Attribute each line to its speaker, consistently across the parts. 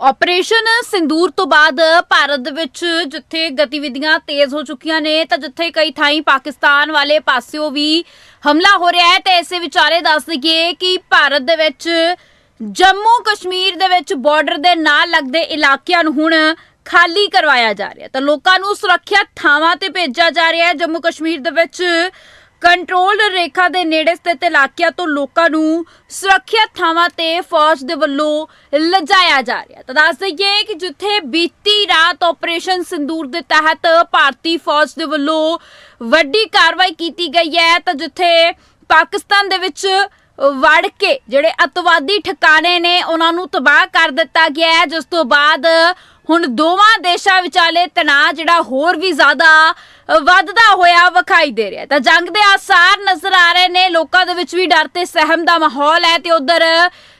Speaker 1: Operation sindoor ਤੋਂ ਬਾਅਦ ਭਾਰਤ ਦੇ ਵਿੱਚ ਜਿੱਥੇ ਗਤੀਵਿਧੀਆਂ ਤੇਜ਼ ਹੋ ਚੁੱਕੀਆਂ ਨੇ, ਤਾਂ ਜਿੱਥੇ ਕਈ ਥਾਈਂ ਪਾਕਿਸਤਾਨ ਵਾਲੇ ਪਾਸਿਓਂ ਵੀ ਹਮਲਾ ਹੋ ਰਿਹਾ ਹੈ, ਤੇ ਇਸੇ ਵਿਚਾਰੇ ਦੱਸ ਦਈਏ ਕਿ ਭਾਰਤ ਦੇ ਵਿੱਚ ਜੰਮੂ ਕਸ਼ਮੀਰ ਦੇ ਵਿੱਚ ਬਾਰਡਰ ਦੇ ਨਾਲ ਲੱਗਦੇ ਇਲਾਕਿਆਂ ਨੂੰ ਹੁਣ ਖਾਲੀ ਕਰਵਾਇਆ ਜਾ ਰਿਹਾ ਤਾਂ ਲੋਕਾਂ ਨੂੰ ਸੁਰੱਖਿਅਤ ਥਾਵਾਂ ਤੇ ਭੇਜਿਆ ਜਾ ਰਿਹਾ ਹੈ। ਜੰਮੂ ਕਸ਼ਮੀਰ ਦੇ ਵਿੱਚ ਕੰਟਰੋਲ ਰੇਖਾ ਦੇ ਨੇੜੇ ਸਥਿਤ ਇਲਾਕਿਆਂ ਤੋਂ ਲੋਕਾਂ ਨੂੰ ਸੁਰੱਖਿਅਤ ਥਾਵਾਂ ਤੇ ਫੌਜ ਦੇ ਵੱਲੋਂ ਲਿਜਾਇਆ ਜਾ ਰਿਹਾ। ਤਾਂ ਦੱਸ ਦਈਏ ਕਿ ਜਿੱਥੇ ਬੀਤੀ ਰਾਤ ਆਪਰੇਸ਼ਨ ਸਿੰਦੂਰ ਦੇ ਤਹਿਤ ਭਾਰਤੀ ਫੌਜ ਦੇ ਵੱਲੋਂ ਵੱਡੀ ਕਾਰਵਾਈ ਕੀਤੀ ਗਈ ਹੈ, ਤਾਂ ਜਿੱਥੇ ਪਾਕਿਸਤਾਨ ਦੇ ਵਿੱਚ ਵੜ ਕੇ ਜਿਹੜੇ ਅਤਵਾਦੀ ਠਿਕਾਣੇ ਨੇ ਉਹਨਾਂ ਨੂੰ ਤਬਾਹ ਕਰ ਦਿੱਤਾ ਗਿਆ ਹੈ, ਜਿਸ ਤੋਂ ਬਾਅਦ ਹੁਣ ਦੋਵਾਂ ਦੇਸ਼ਾਂ ਵਿਚਾਲੇ ਤਣਾਅ ਜਿਹੜਾ ਹੋਰ ਵੀ ਜ਼ਿਆਦਾ ਵੱਧਦਾ ਹੋਇਆ ਵਿਖਾਈ ਦੇ ਰਿਹਾ ਤਾਂ ਜੰਗ ਦੇ ਆਸਾਰ ਨਜ਼ਰ ਆ ਰਹੇ ਨੇ, ਲੋਕਾਂ ਦੇ ਵਿੱਚ ਵੀ ਡਰ ਤੇ ਸਹਿਮ ਦਾ ਮਾਹੌਲ ਹੈ ਤੇ ਉਧਰ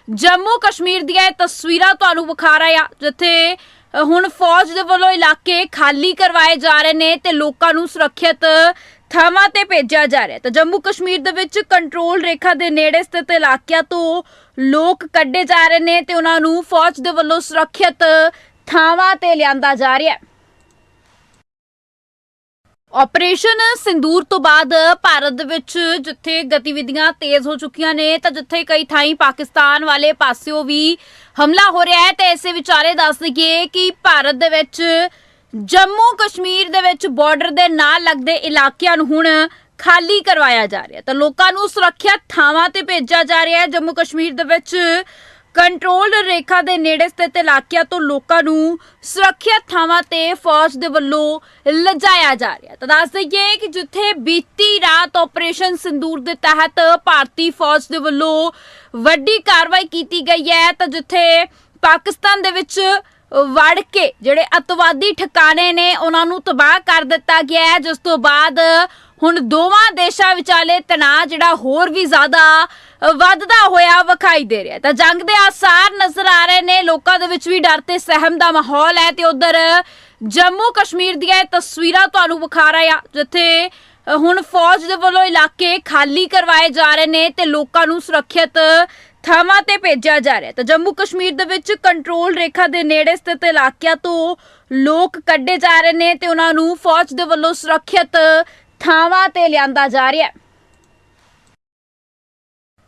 Speaker 1: ਜੰਮੂ ਕਸ਼ਮੀਰ ਦੀਆਂ ਇਹ ਤਸਵੀਰਾਂ ਤੁਹਾਨੂੰ ਵਿਖਾ ਰਹੇ ਆ ਜਿੱਥੇ ਹੁਣ ਫੌਜ ਦੇ ਵੱਲੋਂ ਇਲਾਕੇ ਖਾਲੀ ਕਰਵਾਏ ਜਾ ਰਹੇ ਨੇ ਤੇ ਲੋਕਾਂ ਨੂੰ ਸੁਰੱਖਿਅਤ ਥਾਵਾਂ ਤੇ ਭੇਜਿਆ ਜਾ ਰਿਹਾ ਤਾਂ ਜੰਮੂ ਕਸ਼ਮੀਰ ਦੇ ਵਿੱਚ ਕੰਟਰੋਲ ਰੇਖਾ ਦੇ ਨੇੜੇ ਸਥਿਤ ਇਲਾਕਿਆਂ ਤੋਂ ਲੋਕ ਕੱਢੇ ਜਾ ਰਹੇ ਨੇ ਤੇ ਉਹਨਾਂ ਨੂੰ ਫੌਜ ਦੇ ਵੱਲੋਂ ਸੁਰੱਖਿਅਤ ਥਾਵਾਂ ਤੇ ਲਿਆਂਦਾ ਜਾ ਰਿਹਾ ਹੈ। ਆਪਰੇਸ਼ਨ ਸਿੰਦੂਰ ਤੋਂ ਬਾਅਦ ਭਾਰਤ ਦੇ ਵਿੱਚ ਜਿੱਥੇ ਗਤੀਵਿਧੀਆਂ ਤੇਜ਼ ਹੋ ਚੁੱਕੀਆਂ ਨੇ, ਤਾਂ ਜਿੱਥੇ ਕਈ ਥਾਈਂ ਪਾਕਿਸਤਾਨ ਵਾਲੇ ਪਾਸਿਓਂ ਵੀ ਹਮਲਾ ਹੋ ਰਿਹਾ ਹੈ, ਤੇ ਇਸੇ ਵਿਚਾਰੇ ਦੱਸ ਦਈਏ ਕਿ ਭਾਰਤ ਦੇ ਵਿੱਚ ਜੰਮੂ ਕਸ਼ਮੀਰ ਦੇ ਵਿੱਚ ਬਾਰਡਰ ਦੇ ਨਾਲ ਲੱਗਦੇ ਇਲਾਕਿਆਂ ਨੂੰ ਹੁਣ ਖਾਲੀ ਕਰਵਾਇਆ ਜਾ ਰਿਹਾ ਤਾਂ ਲੋਕਾਂ ਨੂੰ ਸੁਰੱਖਿਅਤ ਥਾਵਾਂ ਤੇ ਭੇਜਿਆ ਜਾ ਰਿਹਾ ਹੈ। ਜੰਮੂ ਕਸ਼ਮੀਰ ਦੇ ਵਿੱਚ ਕੰਟਰੋਲ ਰੇਖਾ ਦੇ ਨੇੜੇ ਸਥਿਤ ਇਲਾਕਿਆਂ ਤੋਂ ਲੋਕਾਂ ਨੂੰ ਸੁਰੱਖਿਅਤ ਥਾਵਾਂ ਤੇ ਫੌਜ ਦੇ ਵੱਲੋਂ ਲਿਜਾਇਆ ਜਾ ਰਿਹਾ ਤਾਂ ਦੱਸ ਦਈਏ ਕਿ ਜਿੱਥੇ ਬੀਤੀ ਰਾਤ ਆਪਰੇਸ਼ਨ ਸਿੰਦੂਰ ਦੇ ਤਹਿਤ ਭਾਰਤੀ ਫੌਜ ਦੇ ਵੱਲੋਂ ਵੱਡੀ ਕਾਰਵਾਈ ਕੀਤੀ ਗਈ ਹੈ, ਤਾਂ ਜਿੱਥੇ ਪਾਕਿਸਤਾਨ ਦੇ ਵਿੱਚ ਵੜ ਕੇ ਜਿਹੜੇ ਅਤਵਾਦੀ ਠਿਕਾਣੇ ਨੇ ਉਹਨਾਂ ਨੂੰ ਤਬਾਹ ਕਰ ਦਿੱਤਾ ਗਿਆ ਹੈ, ਜਿਸ ਤੋਂ ਬਾਅਦ ਹੁਣ ਦੋਵਾਂ ਦੇਸ਼ਾਂ ਵਿਚਾਲੇ ਤਣਾਅ ਜਿਹੜਾ ਹੋਰ ਵੀ ਜ਼ਿਆਦਾ ਵੱਧਦਾ ਹੋਇਆ ਵਿਖਾਈ ਦੇ ਰਿਹਾ ਤਾਂ ਜੰਗ ਦੇ ਆਸਾਰ ਨਜ਼ਰ ਆ ਰਹੇ ਨੇ, ਲੋਕਾਂ ਦੇ ਵਿੱਚ ਵੀ ਡਰ ਤੇ ਸਹਿਮ ਦਾ ਮਾਹੌਲ ਹੈ ਤੇ ਉਧਰ ਜੰਮੂ ਕਸ਼ਮੀਰ ਦੀਆਂ ਇਹ ਤਸਵੀਰਾਂ ਤੁਹਾਨੂੰ ਵਿਖਾ ਰਹੇ ਆ ਜਿੱਥੇ ਹੁਣ ਫੌਜ ਦੇ ਵੱਲੋਂ ਇਲਾਕੇ ਖਾਲੀ ਕਰਵਾਏ ਜਾ ਰਹੇ ਨੇ ਤੇ ਲੋਕਾਂ ਨੂੰ ਸੁਰੱਖਿਅਤ ਥਾਵਾਂ ਤੇ ਭੇਜਿਆ ਜਾ ਰਿਹਾ ਤਾਂ ਜੰਮੂ ਕਸ਼ਮੀਰ ਦੇ ਵਿੱਚ ਕੰਟਰੋਲ ਰੇਖਾ ਦੇ ਨੇੜੇ ਸਥਿਤ ਇਲਾਕਿਆਂ ਤੋਂ ਲੋਕ ਕੱਢੇ ਜਾ ਰਹੇ ਨੇ ਤੇ ਉਹਨਾਂ ਨੂੰ ਫੌਜ ਦੇ ਵੱਲੋਂ ਸੁਰੱਖਿਅਤ ਥਾਵਾਂ ਤੇ ਲਿਆਂਦਾ ਜਾ ਰਿਹਾ ਹੈ।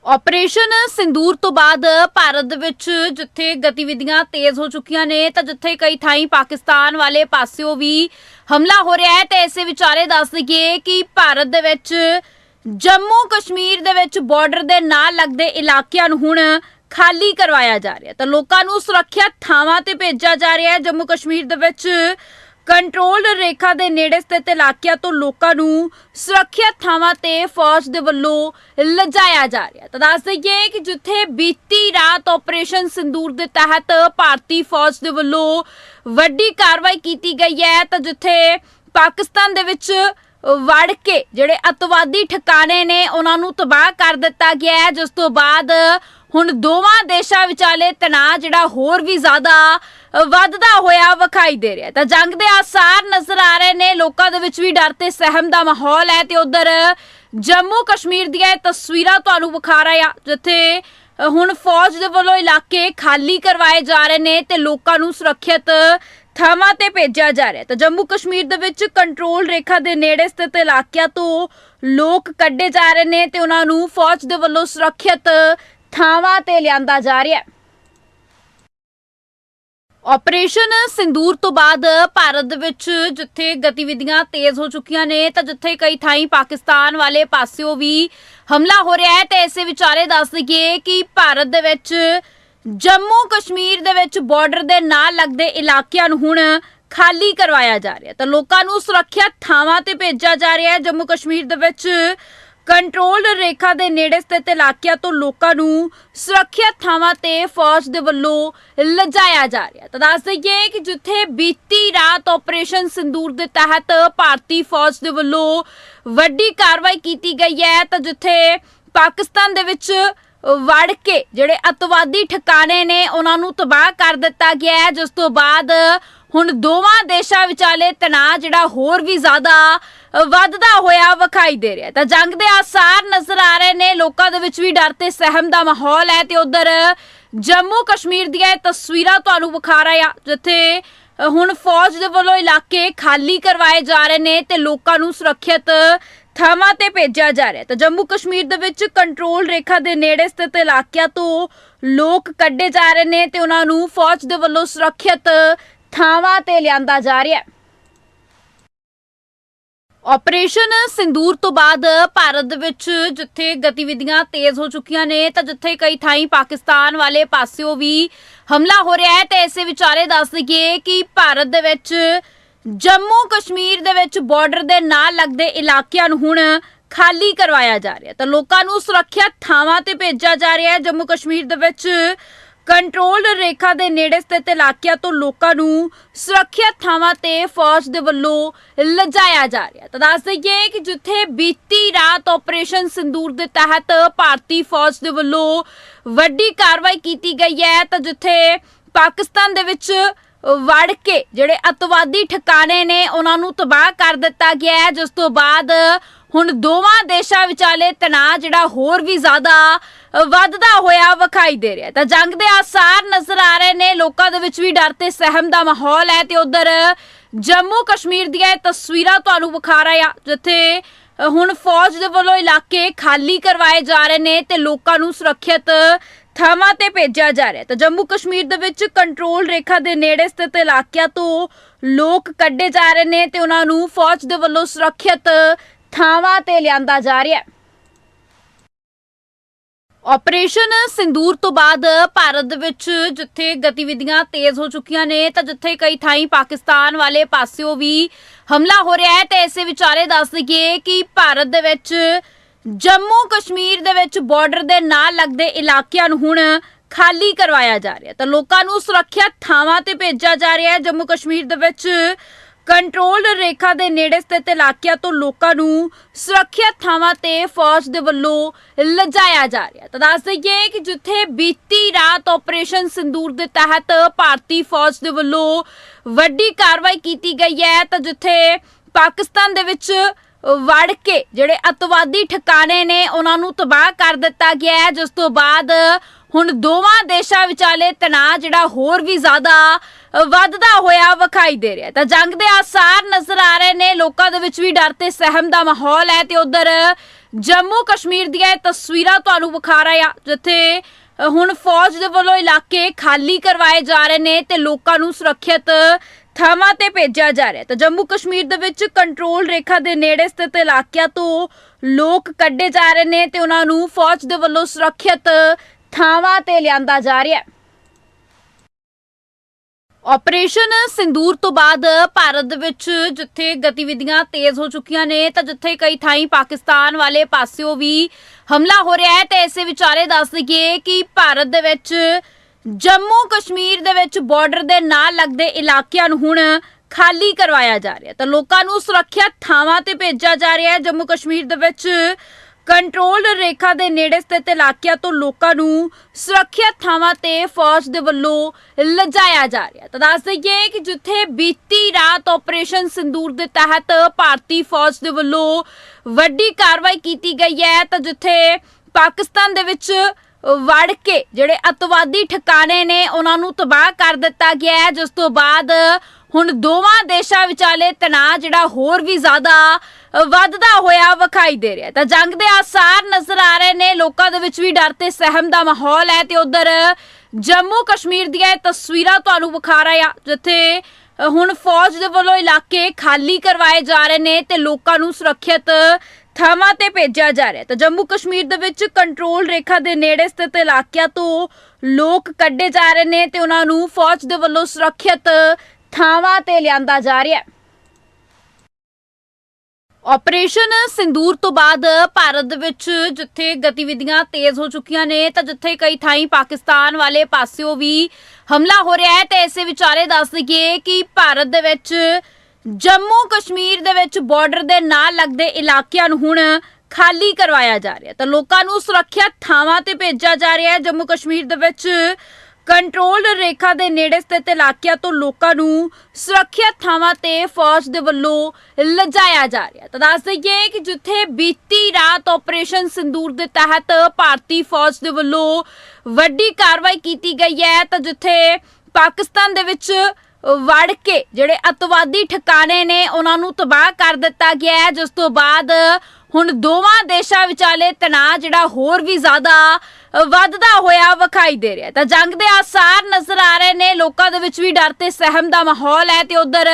Speaker 1: ਆਪਰੇਸ਼ਨ ਸਿੰਦੂਰ ਤੋਂ ਬਾਅਦ ਭਾਰਤ ਦੇ ਵਿੱਚ ਜਿੱਥੇ ਗਤੀਵਿਧੀਆਂ ਤੇਜ਼ ਹੋ ਚੁੱਕੀਆਂ ਨੇ ਤਾਂ ਜਿੱਥੇ ਕਈ ਥਾਈਂ ਪਾਕਿਸਤਾਨ ਵਾਲੇ ਪਾਸਿਓਂ ਵੀ ਹਮਲਾ ਹੋ ਰਿਹਾ ਹੈ ਤੇ ਇਸੇ ਵਿਚਾਰੇ ਦੱਸ ਦਈਏ ਕਿ ਭਾਰਤ ਦੇ ਵਿੱਚ ਜੰਮੂ ਕਸ਼ਮੀਰ ਦੇ ਵਿੱਚ ਬਾਰਡਰ ਦੇ ਨਾਲ ਲੱਗਦੇ ਇਲਾਕਿਆਂ ਨੂੰ ਹੁਣ ਖਾਲੀ ਕਰਵਾਇਆ ਜਾ ਰਿਹਾ ਤਾਂ ਲੋਕਾਂ ਨੂੰ ਸੁਰੱਖਿਅਤ ਥਾਵਾਂ ਤੇ ਭੇਜਿਆ ਜਾ ਰਿਹਾ ਹੈ। ਜੰਮੂ ਕਸ਼ਮੀਰ ਦੇ ਵਿੱਚ ਕੰਟਰੋਲ ਰੇਖਾ ਦੇ ਨੇੜੇ ਸਥਿਤ ਇਲਾਕਿਆਂ ਤੋਂ ਲੋਕਾਂ ਨੂੰ ਸੁਰੱਖਿਅਤ ਥਾਵਾਂ ਤੇ ਫੌਜ ਦੇ ਵੱਲੋਂ ਲਿਜਾਇਆ ਜਾ ਰਿਹਾ ਤਾਂ ਦੱਸ ਦਈਏ ਕਿ ਜਿੱਥੇ ਬੀਤੀ ਰਾਤ ਆਪਰੇਸ਼ਨ ਸਿੰਦੂਰ ਦੇ ਤਹਿਤ ਭਾਰਤੀ ਫੌਜ ਦੇ ਵੱਲੋਂ ਵੱਡੀ ਕਾਰਵਾਈ ਕੀਤੀ ਗਈ ਹੈ, ਤਾਂ ਜਿੱਥੇ ਪਾਕਿਸਤਾਨ ਦੇ ਵਿੱਚ ਵੜ ਕੇ ਜਿਹੜੇ ਅਤਵਾਦੀ ਠਿਕਾਣੇ ਨੇ, ਉਹਨਾਂ ਨੂੰ ਤਬਾਹ ਕਰ ਦਿੱਤਾ ਗਿਆ ਹੈ। ਜਿਸ ਤੋਂ ਬਾਅਦ ਹੁਣ ਦੋਵਾਂ ਦੇਸ਼ਾਂ ਵਿਚਾਲੇ ਤਣਾਅ ਜਿਹੜਾ ਹੋਰ ਵੀ ਜ਼ਿਆਦਾ ਵੱਧਦਾ ਹੋਇਆ ਵਿਖਾਈ ਦੇ ਰਿਹਾ ਤਾਂ ਜੰਗ ਦੇ ਆਸਾਰ ਨਜ਼ਰ ਆ ਰਹੇ ਨੇ। ਲੋਕਾਂ ਦੇ ਵਿੱਚ ਵੀ ਡਰ ਤੇ ਸਹਿਮ ਦਾ ਮਾਹੌਲ ਹੈ ਤੇ ਉਧਰ ਜੰਮੂ ਕਸ਼ਮੀਰ ਦੀਆਂ ਇਹ ਤਸਵੀਰਾਂ ਤੁਹਾਨੂੰ ਵਿਖਾ ਰਹੇ ਆ ਜਿੱਥੇ ਹੁਣ ਫੌਜ ਦੇ ਵੱਲੋਂ ਇਲਾਕੇ ਖਾਲੀ ਕਰਵਾਏ ਜਾ ਰਹੇ ਨੇ ਤੇ ਲੋਕਾਂ ਨੂੰ ਸੁਰੱਖਿਅਤ ਥਾਵਾਂ ਤੇ ਭੇਜਿਆ ਜਾ ਰਿਹਾ ਤਾਂ ਜੰਮੂ ਕਸ਼ਮੀਰ ਦੇ ਵਿੱਚ ਕੰਟਰੋਲ ਰੇਖਾ ਦੇ ਨੇੜੇ ਸਥਿਤ ਇਲਾਕਿਆਂ ਤੋਂ ਲੋਕ ਕੱਢੇ ਜਾ ਰਹੇ ਨੇ ਤੇ ਉਹਨਾਂ ਨੂੰ ਫੌਜ ਦੇ ਵੱਲੋਂ ਸੁਰੱਖਿਅਤ ਥਾਵਾਂ ਤੇ ਲਿਆਂਦਾ ਜਾ ਰਿਹਾ ਹੈ। ਆਪਰੇਸ਼ਨ ਸਿੰਦੂਰ ਤੋਂ ਬਾਅਦ ਭਾਰਤ ਦੇ ਵਿੱਚ ਜਿੱਥੇ ਗਤੀਵਿਧੀਆਂ ਤੇਜ਼ ਹੋ ਚੁੱਕੀਆਂ ਨੇ, ਤਾਂ ਜਿੱਥੇ ਕਈ ਥਾਈਂ ਪਾਕਿਸਤਾਨ ਵਾਲੇ ਪਾਸਿਓਂ ਵੀ ਹਮਲਾ ਹੋ ਰਿਹਾ ਹੈ, ਤੇ ਇਸੇ ਵਿਚਾਰੇ ਦੱਸ ਦਈਏ ਕਿ ਭਾਰਤ ਦੇ ਵਿੱਚ ਜੰਮੂ ਕਸ਼ਮੀਰ ਦੇ ਵਿੱਚ ਬਾਰਡਰ ਦੇ ਨਾਲ ਲੱਗਦੇ ਇਲਾਕਿਆਂ ਨੂੰ ਹੁਣ ਖਾਲੀ ਕਰਵਾਇਆ ਜਾ ਰਿਹਾ ਤਾਂ ਲੋਕਾਂ ਨੂੰ ਸੁਰੱਖਿਅਤ ਥਾਵਾਂ ਤੇ ਭੇਜਿਆ ਜਾ ਰਿਹਾ ਹੈ। ਜੰਮੂ ਕਸ਼ਮੀਰ ਦੇ ਵਿੱਚ ਕੰਟਰੋਲ ਰੇਖਾ ਦੇ ਨੇੜੇ ਸਥਿਤ ਇਲਾਕਿਆਂ ਤੋਂ ਲੋਕਾਂ ਨੂੰ ਸੁਰੱਖਿਅਤ ਥਾਵਾਂ ਤੇ ਫੌਜ ਦੇ ਵੱਲੋਂ ਲਿਜਾਇਆ ਜਾ ਰਿਹਾ ਤਾਂ ਦੱਸ ਦਈਏ ਕਿ ਜਿੱਥੇ ਬੀਤੀ ਰਾਤ ਆਪਰੇਸ਼ਨ ਸਿੰਦੂਰ ਦੇ ਤਹਿਤ ਭਾਰਤੀ ਫੌਜ ਦੇ ਵੱਲੋਂ ਵੱਡੀ ਕਾਰਵਾਈ ਕੀਤੀ ਗਈ ਹੈ, ਤਾਂ ਜਿੱਥੇ ਪਾਕਿਸਤਾਨ ਦੇ ਵਿੱਚ ਵੜ ਕੇ ਜਿਹੜੇ ਅਤਵਾਦੀ ਠਿਕਾਣੇ ਨੇ, ਉਹਨਾਂ ਨੂੰ ਤਬਾਹ ਕਰ ਦਿੱਤਾ ਗਿਆ ਹੈ। ਜਿਸ ਤੋਂ ਬਾਅਦ ਹੁਣ ਦੋਵਾਂ ਦੇਸ਼ਾਂ ਵਿਚਾਲੇ ਤਣਾਅ ਜਿਹੜਾ ਹੋਰ ਵੀ ਜ਼ਿਆਦਾ ਵੱਧਦਾ ਹੋਇਆ ਵਿਖਾਈ ਦੇ ਰਿਹਾ ਤਾਂ ਜੰਗ ਦੇ ਆਸਾਰ ਨਜ਼ਰ ਆ ਰਹੇ ਨੇ। ਲੋਕਾਂ ਦੇ ਵਿੱਚ ਵੀ ਡਰ ਤੇ ਸਹਿਮ ਦਾ ਮਾਹੌਲ ਹੈ ਤੇ ਉਧਰ ਜੰਮੂ ਕਸ਼ਮੀਰ ਦੀਆਂ ਇਹ ਤਸਵੀਰਾਂ ਤੁਹਾਨੂੰ ਵਿਖਾ ਰਹੇ ਆ ਜਿੱਥੇ ਹੁਣ ਫੌਜ ਦੇ ਵੱਲੋਂ ਇਲਾਕੇ ਖਾਲੀ ਕਰਵਾਏ ਜਾ ਰਹੇ ਨੇ ਤੇ ਲੋਕਾਂ ਨੂੰ ਸੁਰੱਖਿਅਤ ਥਾਵਾਂ ਤੇ ਭੇਜਿਆ ਜਾ ਰਿਹਾ ਤਾਂ ਜੰਮੂ ਕਸ਼ਮੀਰ ਦੇ ਵਿੱਚ ਕੰਟਰੋਲ ਰੇਖਾ ਦੇ ਨੇੜੇ ਸਥਿਤ ਇਲਾਕਿਆਂ ਤੋਂ ਲੋਕ ਕੱਢੇ ਜਾ ਰਹੇ ਨੇ ਤੇ ਉਹਨਾਂ ਨੂੰ ਫੌਜ ਦੇ ਵੱਲੋਂ ਸੁਰੱਖਿਅਤ ਥਾਵਾਂ ਤੇ ਲਿਆਂਦਾ ਜਾ ਰਿਹਾ ਹੈ। ਆਪਰੇਸ਼ਨ ਸਿੰਦੂਰ ਤੋਂ ਬਾਅਦ ਭਾਰਤ ਦੇ ਵਿੱਚ ਜਿੱਥੇ ਗਤੀਵਿਧੀਆਂ ਤੇਜ਼ ਹੋ ਚੁੱਕੀਆਂ ਨੇ, ਤਾਂ ਜਿੱਥੇ ਕਈ ਥਾਈਂ ਪਾਕਿਸਤਾਨ ਵਾਲੇ ਪਾਸਿਓਂ ਵੀ ਹਮਲਾ ਹੋ ਰਿਹਾ ਹੈ, ਤੇ ਇਸੇ ਵਿਚਾਰੇ ਦੱਸ ਦਈਏ ਕਿ ਭਾਰਤ ਦੇ ਵਿੱਚ ਜੰਮੂ ਕਸ਼ਮੀਰ ਦੇ ਵਿੱਚ ਬਾਰਡਰ ਦੇ ਨਾਲ ਲੱਗਦੇ ਇਲਾਕਿਆਂ ਨੂੰ ਹੁਣ ਖਾਲੀ ਕਰਵਾਇਆ ਜਾ ਰਿਹਾ ਤਾਂ ਲੋਕਾਂ ਨੂੰ ਸੁਰੱਖਿਅਤ ਥਾਵਾਂ ਤੇ ਭੇਜਿਆ ਜਾ ਰਿਹਾ ਹੈ। ਜੰਮੂ ਕਸ਼ਮੀਰ ਦੇ ਵਿੱਚ ਕੰਟਰੋਲ ਰੇਖਾ ਦੇ ਨੇੜੇ ਸਥਿਤ ਇਲਾਕਿਆਂ ਤੋਂ ਲੋਕਾਂ ਨੂੰ ਸੁਰੱਖਿਅਤ ਥਾਵਾਂ ਤੇ ਫੌਜ ਦੇ ਵੱਲੋਂ ਲਿਜਾਇਆ ਜਾ ਰਿਹਾ ਤਾਂ ਦੱਸ ਦਈਏ ਕਿ ਜਿੱਥੇ ਬੀਤੀ ਰਾਤ ਆਪਰੇਸ਼ਨ ਸਿੰਦੂਰ ਦੇ ਤਹਿਤ ਭਾਰਤੀ ਫੌਜ ਦੇ ਵੱਲੋਂ ਵੱਡੀ ਕਾਰਵਾਈ ਕੀਤੀ ਗਈ ਹੈ, ਤਾਂ ਜਿੱਥੇ ਪਾਕਿਸਤਾਨ ਦੇ ਵਿੱਚ ਵੜ ਕੇ ਜਿਹੜੇ ਅਤਵਾਦੀ ਠਿਕਾਣੇ ਨੇ, ਉਹਨਾਂ ਨੂੰ ਤਬਾਹ ਕਰ ਦਿੱਤਾ ਗਿਆ ਹੈ। ਜਿਸ ਤੋਂ ਬਾਅਦ ਹੁਣ ਦੋਵਾਂ ਦੇਸ਼ਾਂ ਵਿਚਾਲੇ ਤਣਾਅ ਜਿਹੜਾ ਹੋਰ ਵੀ ਜ਼ਿਆਦਾ ਵੱਧਦਾ ਹੋਇਆ ਵਿਖਾਈ ਦੇ ਰਿਹਾ ਤਾਂ ਜੰਗ ਦੇ ਆਸਾਰ ਨਜ਼ਰ ਆ ਰਹੇ ਨੇ। ਲੋਕਾਂ ਦੇ ਵਿੱਚ ਵੀ ਡਰ ਤੇ ਸਹਿਮ ਦਾ ਮਾਹੌਲ ਹੈ ਤੇ ਉਧਰ ਜੰਮੂ ਕਸ਼ਮੀਰ ਦੀਆਂ ਇਹ ਤਸਵੀਰਾਂ ਤੁਹਾਨੂੰ ਵਿਖਾ ਰਹੇ ਆ ਜਿੱਥੇ ਹੁਣ ਫੌਜ ਦੇ ਵੱਲੋਂ ਇਲਾਕੇ ਖਾਲੀ ਕਰਵਾਏ ਜਾ ਰਹੇ ਨੇ ਤੇ ਲੋਕਾਂ ਨੂੰ ਸੁਰੱਖਿਅਤ ਥਾਵਾਂ ਤੇ ਭੇਜਿਆ ਜਾ ਰਿਹਾ ਤਾਂ ਜੰਮੂ ਕਸ਼ਮੀਰ ਦੇ ਵਿੱਚ ਕੰਟਰੋਲ ਰੇਖਾ ਦੇ ਨੇੜੇ ਸਥਿਤ ਇਲਾਕਿਆਂ ਤੋਂ ਲੋਕ ਕੱਢੇ ਜਾ ਰਹੇ ਨੇ ਤੇ ਉਹਨਾਂ ਨੂੰ ਫੌਜ ਦੇ ਵੱਲੋਂ ਸੁਰੱਖਿਅਤ ਥਾਵਾਂ ਤੇ ਲਿਆਂਦਾ ਜਾ ਰਿਹਾ ਹੈ। ਆਪਰੇਸ਼ਨ ਸਿੰਦੂਰ ਤੋਂ ਬਾਅਦ ਭਾਰਤ ਦੇ ਵਿੱਚ ਜਿੱਥੇ ਗਤੀਵਿਧੀਆਂ ਤੇਜ਼ ਹੋ ਚੁੱਕੀਆਂ ਨੇ, ਤਾਂ ਜਿੱਥੇ ਕਈ ਥਾਈਂ ਪਾਕਿਸਤਾਨ ਵਾਲੇ ਪਾਸਿਓਂ ਵੀ ਹਮਲਾ ਹੋ ਰਿਹਾ ਹੈ, ਤੇ ਇਸੇ ਵਿਚਾਰੇ ਦੱਸ ਦਈਏ ਕਿ ਭਾਰਤ ਦੇ ਵਿੱਚ ਜੰਮੂ ਕਸ਼ਮੀਰ ਦੇ ਵਿੱਚ ਬਾਰਡਰ ਦੇ ਨਾਲ ਲੱਗਦੇ ਇਲਾਕਿਆਂ ਨੂੰ ਹੁਣ ਖਾਲੀ ਕਰਵਾਇਆ ਜਾ ਰਿਹਾ ਤਾਂ ਲੋਕਾਂ ਨੂੰ ਸੁਰੱਖਿਅਤ ਥਾਵਾਂ ਤੇ ਭੇਜਿਆ ਜਾ ਰਿਹਾ ਹੈ। ਜੰਮੂ ਕਸ਼ਮੀਰ ਦੇ ਵਿੱਚ ਕੰਟਰੋਲ ਰੇਖਾ ਦੇ ਨੇੜੇ ਸਥਿਤ ਇਲਾਕਿਆਂ ਤੋਂ ਲੋਕਾਂ ਨੂੰ ਸੁਰੱਖਿਅਤ ਥਾਵਾਂ ਤੇ ਫੌਜ ਦੇ ਵੱਲੋਂ ਲਿਜਾਇਆ ਜਾ ਰਿਹਾ ਤਾਂ ਦੱਸ ਦਈਏ ਕਿ ਜਿੱਥੇ ਬੀਤੀ ਰਾਤ ਆਪਰੇਸ਼ਨ ਸਿੰਦੂਰ ਦੇ ਤਹਿਤ ਭਾਰਤੀ ਫੌਜ ਦੇ ਵੱਲੋਂ ਵੱਡੀ ਕਾਰਵਾਈ ਕੀਤੀ ਗਈ ਹੈ, ਤਾਂ ਜਿੱਥੇ ਪਾਕਿਸਤਾਨ ਦੇ ਵਿੱਚ ਵੜ ਕੇ ਜਿਹੜੇ ਅਤਵਾਦੀ ਠਿਕਾਣੇ ਨੇ, ਉਹਨਾਂ ਨੂੰ ਤਬਾਹ ਕਰ ਦਿੱਤਾ ਗਿਆ ਹੈ। ਜਿਸ ਤੋਂ ਬਾਅਦ ਹੁਣ ਦੋਵਾਂ ਦੇਸ਼ਾਂ ਵਿਚਾਲੇ ਤਣਾਅ ਜਿਹੜਾ ਹੋਰ ਵੀ ਜ਼ਿਆਦਾ ਵੱਧਦਾ ਹੋਇਆ ਵਿਖਾਈ ਦੇ ਰਿਹਾ ਤਾਂ ਜੰਗ ਦੇ ਆਸਾਰ ਨਜ਼ਰ ਆ ਰਹੇ ਨੇ। ਲੋਕਾਂ ਦੇ ਵਿੱਚ ਵੀ ਡਰ ਤੇ ਸਹਿਮ ਦਾ ਮਾਹੌਲ ਹੈ ਤੇ ਉਧਰ ਜੰਮੂ ਕਸ਼ਮੀਰ ਦੀਆਂ ਇਹ ਤਸਵੀਰਾਂ ਤੁਹਾਨੂੰ ਵਿਖਾ ਰਹੇ ਆ ਜਿੱਥੇ ਹੁਣ ਫੌਜ ਦੇ ਵੱਲੋਂ ਇਲਾਕੇ ਖਾਲੀ ਕਰਵਾਏ ਜਾ ਰਹੇ ਨੇ ਤੇ ਲੋਕਾਂ ਨੂੰ ਸੁਰੱਖਿਅਤ ਥਾਵਾਂ ਤੇ ਭੇਜਿਆ ਜਾ ਰਿਹਾ ਤਾਂ ਜੰਮੂ ਕਸ਼ਮੀਰ ਦੇ ਵਿੱਚ ਕੰਟਰੋਲ ਰੇਖਾ ਦੇ ਨੇੜੇ ਸਥਿਤ ਇਲਾਕਿਆਂ ਤੋਂ ਲੋਕ ਕੱਢੇ ਜਾ ਰਹੇ ਨੇ ਤੇ ਉਹਨਾਂ ਨੂੰ ਫੌਜ ਦੇ ਵੱਲੋਂ ਸੁਰੱਖਿਅਤ ਥਾਵਾਂ ਤੇ ਲਿਆਂਦਾ ਜਾ ਰਿਹਾ ਹੈ। ਆਪਰੇਸ਼ਨ ਸਿੰਦੂਰ ਤੋਂ ਬਾਅਦ ਭਾਰਤ ਦੇ ਵਿੱਚ ਜਿੱਥੇ ਗਤੀਵਿਧੀਆਂ ਤੇਜ਼ ਹੋ ਚੁੱਕੀਆਂ ਨੇ, ਤਾਂ ਜਿੱਥੇ ਕਈ ਥਾਈਂ ਪਾਕਿਸਤਾਨ ਵਾਲੇ ਪਾਸਿਓਂ ਵੀ ਹਮਲਾ ਹੋ ਰਿਹਾ ਹੈ, ਤੇ ਇਸੇ ਵਿਚਾਰੇ ਦੱਸ ਦਈਏ ਕਿ ਭਾਰਤ ਦੇ ਵਿੱਚ ਜੰਮੂ ਕਸ਼ਮੀਰ ਦੇ ਵਿੱਚ ਬਾਰਡਰ ਦੇ ਨਾਲ ਲੱਗਦੇ ਇਲਾਕਿਆਂ ਨੂੰ ਹੁਣ ਖਾਲੀ ਕਰਵਾਇਆ ਜਾ ਰਿਹਾ ਤਾਂ ਲੋਕਾਂ ਨੂੰ ਸੁਰੱਖਿਅਤ ਥਾਵਾਂ ਤੇ ਭੇਜਿਆ ਜਾ ਰਿਹਾ ਹੈ। ਜੰਮੂ ਕਸ਼ਮੀਰ ਦੇ ਵਿੱਚ ਕੰਟਰੋਲ ਰੇਖਾ ਦੇ ਨੇੜੇ ਸਥਿਤ ਇਲਾਕਿਆਂ ਤੋਂ ਲੋਕਾਂ ਨੂੰ ਸੁਰੱਖਿਅਤ ਥਾਵਾਂ ਤੇ ਫੌਜ ਦੇ ਵੱਲੋਂ ਲਿਜਾਇਆ ਜਾ ਰਿਹਾ ਤਾਂ ਦੱਸ ਦਈਏ ਕਿ ਜਿੱਥੇ ਬੀਤੀ ਰਾਤ ਆਪਰੇਸ਼ਨ ਸਿੰਦੂਰ ਦੇ ਤਹਿਤ ਭਾਰਤੀ ਫੌਜ ਦੇ ਵੱਲੋਂ ਵੱਡੀ ਕਾਰਵਾਈ ਕੀਤੀ ਗਈ ਹੈ, ਤਾਂ ਜਿੱਥੇ ਪਾਕਿਸਤਾਨ ਦੇ ਵਿੱਚ ਵੜ ਕੇ ਜਿਹੜੇ ਅਤਵਾਦੀ ਠਿਕਾਣੇ ਨੇ, ਉਹਨਾਂ ਨੂੰ ਤਬਾਹ ਕਰ ਦਿੱਤਾ ਗਿਆ ਹੈ, ਜਿਸ ਤੋਂ ਬਾਅਦ ਹੁਣ ਦੋਵਾਂ ਦੇਸ਼ਾਂ ਵਿਚਾਲੇ ਤਣਾਅ ਜਿਹੜਾ ਹੋਰ ਵੀ ਜ਼ਿਆਦਾ ਵੱਧਦਾ ਹੋਇਆ ਵਿਖਾਈ ਦੇ ਰਿਹਾ ਤਾਂ ਜੰਗ ਦੇ ਆਸਾਰ ਨਜ਼ਰ ਆ ਰਹੇ ਨੇ, ਲੋਕਾਂ ਦੇ ਵਿੱਚ ਵੀ ਡਰ ਤੇ ਸਹਿਮ ਦਾ ਮਾਹੌਲ ਹੈ ਤੇ ਉਧਰ ਜੰਮੂ ਕਸ਼ਮੀਰ ਦੀਆਂ ਇਹ ਤਸਵੀਰਾਂ ਤੁਹਾਨੂੰ ਵਿਖਾ ਰਹੇ ਆ ਜਿੱਥੇ ਹੁਣ ਫੌਜ ਦੇ ਵੱਲੋਂ ਇਲਾਕੇ ਖਾਲੀ ਕਰਵਾਏ ਜਾ ਰਹੇ ਨੇ ਤੇ ਲੋਕਾਂ ਨੂੰ ਸੁਰੱਖਿਅਤ ਥਾਵਾਂ ਤੇ ਭੇਜਿਆ ਜਾ ਰਿਹਾ ਤਾਂ ਜੰਮੂ ਕਸ਼ਮੀਰ ਦੇ ਵਿੱਚ ਕੰਟਰੋਲ ਰੇਖਾ ਦੇ ਨੇੜੇ ਸਥਿਤ ਇਲਾਕਿਆਂ ਤੋਂ ਲੋਕ ਕੱਢੇ ਜਾ ਰਹੇ ਨੇ ਤੇ ਉਹਨਾਂ ਨੂੰ ਫੌਜ ਦੇ ਵੱਲੋਂ ਸੁਰੱਖਿਅਤ ਥਾਵਾਂ ਤੇ ਲਿਆਂਦਾ ਜਾ ਰਿਹਾ ਹੈ। ਆਪਰੇਸ਼ਨ ਸਿੰਦੂਰ ਤੋਂ ਬਾਅਦ ਭਾਰਤ ਦੇ ਵਿੱਚ ਜਿੱਥੇ ਗਤੀਵਿਧੀਆਂ ਤੇਜ਼ ਹੋ ਚੁੱਕੀਆਂ ਨੇ, ਤਾਂ ਜਿੱਥੇ ਕਈ ਥਾਈਂ ਪਾਕਿਸਤਾਨ ਵਾਲੇ ਪਾਸਿਓਂ ਵੀ ਹਮਲਾ ਹੋ ਰਿਹਾ ਹੈ, ਤੇ ਇਸੇ ਵਿਚਾਰੇ ਦੱਸ ਦਈਏ ਕਿ ਭਾਰਤ ਦੇ ਵਿੱਚ ਜੰਮੂ ਕਸ਼ਮੀਰ ਦੇ ਵਿੱਚ ਬਾਰਡਰ ਦੇ ਨਾਲ ਲੱਗਦੇ ਇਲਾਕਿਆਂ ਨੂੰ ਹੁਣ ਖਾਲੀ ਕਰਵਾਇਆ ਜਾ ਰਿਹਾ ਤਾਂ ਲੋਕਾਂ ਨੂੰ ਸੁਰੱਖਿਅਤ ਥਾਵਾਂ ਤੇ ਭੇਜਿਆ ਜਾ ਰਿਹਾ ਹੈ। ਜੰਮੂ ਕਸ਼ਮੀਰ ਦੇ ਵਿੱਚ ਕੰਟਰੋਲ ਰੇਖਾ ਦੇ ਨੇੜੇ ਸਥਿਤ ਇਲਾਕਿਆਂ ਤੋਂ ਲੋਕਾਂ ਨੂੰ ਸੁਰੱਖਿਅਤ ਥਾਵਾਂ ਤੇ ਫੌਜ ਦੇ ਵੱਲੋਂ ਲਿਜਾਇਆ ਜਾ ਰਿਹਾ ਤਾਂ ਦੱਸ ਦਈਏ ਕਿ ਜਿੱਥੇ ਬੀਤੀ ਰਾਤ ਆਪਰੇਸ਼ਨ ਸਿੰਦੂਰ ਦੇ ਤਹਿਤ ਭਾਰਤੀ ਫੌਜ ਦੇ ਵੱਲੋਂ ਵੱਡੀ ਕਾਰਵਾਈ ਕੀਤੀ ਗਈ ਹੈ, ਤਾਂ ਜਿੱਥੇ ਪਾਕਿਸਤਾਨ ਦੇ ਵਿੱਚ ਵੜ ਕੇ ਜਿਹੜੇ ਅਤਵਾਦੀ ਠਿਕਾਣੇ ਨੇ, ਉਹਨਾਂ ਨੂੰ ਤਬਾਹ ਕਰ ਦਿੱਤਾ ਗਿਆ ਹੈ। ਜਿਸ ਤੋਂ ਬਾਅਦ ਹੁਣ ਦੋਵਾਂ ਦੇਸ਼ਾਂ ਵਿਚਾਲੇ ਤਣਾਅ ਜਿਹੜਾ ਹੋਰ ਵੀ ਜ਼ਿਆਦਾ ਵੱਧਦਾ ਹੋਇਆ ਵਿਖਾਈ ਦੇ ਰਿਹਾ ਤਾਂ ਜੰਗ ਦੇ ਆਸਾਰ ਨਜ਼ਰ ਆ ਰਹੇ ਨੇ। ਲੋਕਾਂ ਦੇ ਵਿੱਚ ਵੀ ਡਰ ਤੇ ਸਹਿਮ ਦਾ ਮਾਹੌਲ ਹੈ ਤੇ ਉਧਰ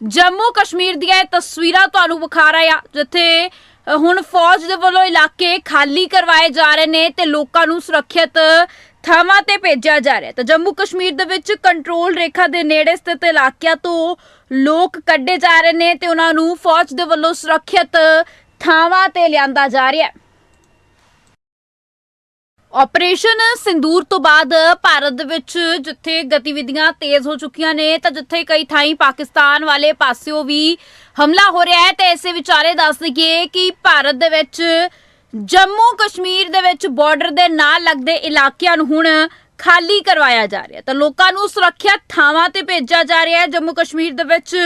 Speaker 1: ਜੰਮੂ ਕਸ਼ਮੀਰ ਦੀਆਂ ਇਹ ਤਸਵੀਰਾਂ ਤੁਹਾਨੂੰ ਵਿਖਾ ਰਹੇ ਆ ਜਿੱਥੇ ਹੁਣ ਫੌਜ ਦੇ ਵੱਲੋਂ ਇਲਾਕੇ ਖਾਲੀ ਕਰਵਾਏ ਜਾ ਰਹੇ ਨੇ ਤੇ ਲੋਕਾਂ ਨੂੰ ਸੁਰੱਖਿਅਤ ਥਾਵਾਂ ਤੇ ਭੇਜਿਆ ਜਾ ਰਿਹਾ ਤਾਂ ਜੰਮੂ ਕਸ਼ਮੀਰ ਦੇ ਵਿੱਚ ਕੰਟਰੋਲ ਰੇਖਾ ਦੇ ਨੇੜੇ ਸਥਿਤ ਇਲਾਕਿਆਂ ਤੋਂ ਲੋਕ ਕੱਢੇ ਜਾ ਰਹੇ ਨੇ ਤੇ ਉਹਨਾਂ ਨੂੰ ਫੌਜ ਦੇ ਵੱਲੋਂ ਸੁਰੱਖਿਅਤ ਥਾਵਾਂ ਤੇ ਲਿਆਂਦਾ ਜਾ ਰਿਹਾ ਹੈ। ਆਪਰੇਸ਼ਨ ਸਿੰਦੂਰ ਤੋਂ ਬਾਅਦ ਭਾਰਤ ਦੇ ਵਿੱਚ ਜਿੱਥੇ ਗਤੀਵਿਧੀਆਂ ਤੇਜ਼ ਹੋ ਚੁੱਕੀਆਂ ਨੇ, ਤਾਂ ਜਿੱਥੇ ਕਈ ਥਾਈਂ ਪਾਕਿਸਤਾਨ ਵਾਲੇ ਪਾਸਿਓਂ ਵੀ ਹਮਲਾ ਹੋ ਰਿਹਾ ਹੈ, ਤੇ ਇਸੇ ਵਿਚਾਰੇ ਦੱਸ ਦਈਏ ਕਿ ਭਾਰਤ ਦੇ ਵਿੱਚ ਜੰਮੂ ਕਸ਼ਮੀਰ ਦੇ ਵਿੱਚ ਬਾਰਡਰ ਦੇ ਨਾਲ ਲੱਗਦੇ ਇਲਾਕਿਆਂ ਨੂੰ ਹੁਣ ਖਾਲੀ ਕਰਵਾਇਆ ਜਾ ਰਿਹਾ ਤਾਂ ਲੋਕਾਂ ਨੂੰ ਸੁਰੱਖਿਅਤ ਥਾਵਾਂ ਤੇ ਭੇਜਿਆ ਜਾ ਰਿਹਾ ਹੈ। ਜੰਮੂ ਕਸ਼ਮੀਰ ਦੇ ਵਿੱਚ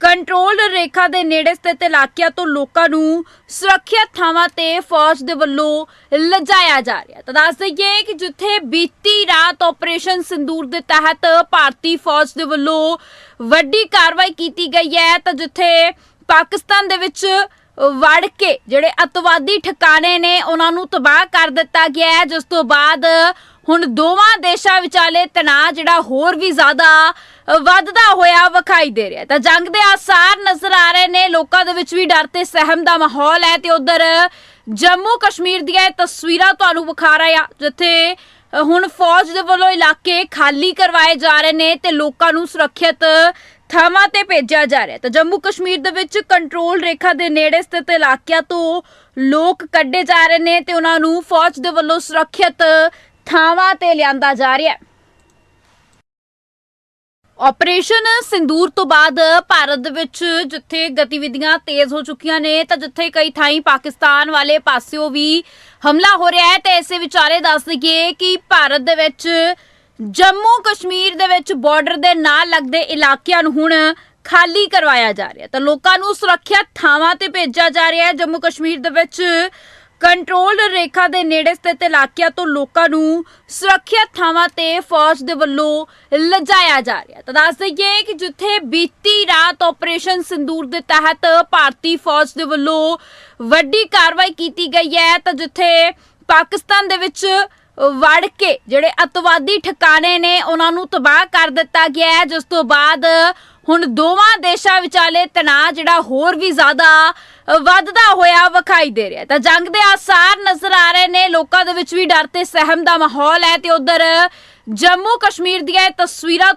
Speaker 1: ਕੰਟਰੋਲ ਰੇਖਾ ਦੇ ਨੇੜੇ ਸਥਿਤ ਇਲਾਕਿਆਂ ਤੋਂ ਲੋਕਾਂ ਨੂੰ ਸੁਰੱਖਿਅਤ ਥਾਵਾਂ ਤੇ ਫੌਜ ਦੇ ਵੱਲੋਂ ਲਿਜਾਇਆ ਜਾ ਰਿਹਾ ਤਾਂ ਦੱਸ ਦਈਏ ਕਿ ਜਿੱਥੇ ਬੀਤੀ ਰਾਤ ਆਪਰੇਸ਼ਨ ਸਿੰਦੂਰ ਦੇ ਤਹਿਤ ਭਾਰਤੀ ਫੌਜ ਦੇ ਵੱਲੋਂ ਵੱਡੀ ਕਾਰਵਾਈ ਕੀਤੀ ਗਈ ਹੈ, ਤਾਂ ਜਿੱਥੇ ਪਾਕਿਸਤਾਨ ਦੇ ਵਿੱਚ ਵੜ ਕੇ ਜਿਹੜੇ ਅਤਵਾਦੀ ਠਿਕਾਣੇ ਨੇ, ਉਹਨਾਂ ਨੂੰ ਤਬਾਹ ਕਰ ਦਿੱਤਾ ਗਿਆ ਹੈ। ਜਿਸ ਤੋਂ ਬਾਅਦ ਹੁਣ ਦੋਵਾਂ ਦੇਸ਼ਾਂ ਵਿਚਾਲੇ ਤਣਾਅ ਜਿਹੜਾ ਹੋਰ ਵੀ ਜ਼ਿਆਦਾ ਵੱਧਦਾ ਹੋਇਆ ਵਿਖਾਈ ਦੇ ਰਿਹਾ ਤਾਂ ਜੰਗ ਦੇ ਆਸਾਰ ਨਜ਼ਰ ਆ ਰਹੇ ਨੇ। ਲੋਕਾਂ ਦੇ ਵਿੱਚ ਵੀ ਡਰ ਤੇ ਸਹਿਮ ਦਾ ਮਾਹੌਲ ਹੈ ਤੇ ਉਧਰ ਜੰਮੂ ਕਸ਼ਮੀਰ ਦੀਆਂ ਇਹ ਤਸਵੀਰਾਂ ਤੁਹਾਨੂੰ ਵਿਖਾ ਰਹੇ ਆ ਜਿੱਥੇ ਹੁਣ ਫੌਜ ਦੇ ਵੱਲੋਂ ਇਲਾਕੇ ਖਾਲੀ ਕਰਵਾਏ ਜਾ ਰਹੇ ਨੇ ਤੇ ਲੋਕਾਂ ਨੂੰ ਸੁਰੱਖਿਅਤ ਥਾਵਾਂ ਤੇ ਭੇਜਿਆ ਜਾ ਰਿਹਾ ਤਾਂ ਜੰਮੂ ਕਸ਼ਮੀਰ ਦੇ ਵਿੱਚ ਕੰਟਰੋਲ ਰੇਖਾ ਦੇ ਨੇੜੇ ਸਥਿਤ ਇਲਾਕਿਆਂ ਤੋਂ ਲੋਕ ਕੱਢੇ ਜਾ ਰਹੇ ਨੇ ਤੇ ਉਹਨਾਂ ਨੂੰ ਫੌਜ ਦੇ ਵੱਲੋਂ ਸੁਰੱਖਿਅਤ ਥਾਵਾਂ ਤੇ ਲਿਆਂਦਾ ਜਾ ਰਿਹਾ ਹੈ। ਆਪਰੇਸ਼ਨ ਸਿੰਦੂਰ ਤੋਂ ਬਾਅਦ ਭਾਰਤ ਦੇ ਵਿੱਚ ਜਿੱਥੇ ਗਤੀਵਿਧੀਆਂ ਤੇਜ਼ ਹੋ ਚੁੱਕੀਆਂ ਨੇ, ਤਾਂ ਜਿੱਥੇ ਕਈ ਥਾਈਂ ਪਾਕਿਸਤਾਨ ਵਾਲੇ ਪਾਸਿਓਂ ਵੀ ਹਮਲਾ ਹੋ ਰਿਹਾ ਹੈ, ਤੇ ਇਸੇ ਵਿਚਾਰੇ ਦੱਸ ਦਈਏ ਕਿ ਭਾਰਤ ਦੇ ਵਿੱਚ ਜੰਮੂ ਕਸ਼ਮੀਰ ਦੇ ਵਿੱਚ ਬਾਰਡਰ ਦੇ ਨਾਲ ਲੱਗਦੇ ਇਲਾਕਿਆਂ ਨੂੰ ਹੁਣ ਖਾਲੀ ਕਰਵਾਇਆ ਜਾ ਰਿਹਾ ਤਾਂ ਲੋਕਾਂ ਨੂੰ ਸੁਰੱਖਿਅਤ ਥਾਵਾਂ ਤੇ ਭੇਜਿਆ ਜਾ ਰਿਹਾ ਹੈ। ਜੰਮੂ ਕਸ਼ਮੀਰ ਦੇ ਵਿੱਚ ਕੰਟਰੋਲ ਰੇਖਾ ਦੇ ਨੇੜੇ ਸਥਿਤ ਇਲਾਕਿਆਂ ਤੋਂ ਲੋਕਾਂ ਨੂੰ ਸੁਰੱਖਿਅਤ ਥਾਵਾਂ ਤੇ ਫੌਜ ਦੇ ਵੱਲੋਂ ਲਿਜਾਇਆ ਜਾ ਰਿਹਾ ਤਾਂ ਦੱਸ ਦਈਏ ਕਿ ਜਿੱਥੇ ਬੀਤੀ ਰਾਤ ਆਪਰੇਸ਼ਨ ਸਿੰਦੂਰ ਦੇ ਤਹਿਤ ਭਾਰਤੀ ਫੌਜ ਦੇ ਵੱਲੋਂ ਵੱਡੀ ਕਾਰਵਾਈ ਕੀਤੀ ਗਈ ਹੈ, ਤਾਂ ਜਿੱਥੇ ਪਾਕਿਸਤਾਨ ਦੇ ਵਿੱਚ ਵੜ ਕੇ ਜਿਹੜੇ ਅਤਵਾਦੀ ਠਿਕਾਣੇ ਨੇ, ਉਹਨਾਂ ਨੂੰ ਤਬਾਹ ਕਰ ਦਿੱਤਾ ਗਿਆ ਹੈ। ਜਿਸ ਤੋਂ ਬਾਅਦ ਹੁਣ ਦੋਵਾਂ ਦੇਸ਼ਾਂ ਵਿਚਾਲੇ ਤਣਾਅ ਜਿਹੜਾ ਹੋਰ ਵੀ ਜ਼ਿਆਦਾ ਵੱਧਦਾ ਹੋਇਆ ਵਿਖਾਈ ਦੇ ਰਿਹਾ ਤਾਂ ਜੰਗ ਦੇ ਆਸਾਰ ਨਜ਼ਰ ਆ ਰਹੇ ਨੇ। ਲੋਕਾਂ ਦੇ ਵਿੱਚ ਵੀ ਡਰ ਤੇ ਸਹਿਮ ਦਾ ਮਾਹੌਲ ਹੈ ਤੇ ਉਧਰ ਜੰਮੂ ਕਸ਼ਮੀਰ ਦੀਆਂ ਇਹ ਤਸਵੀਰਾਂ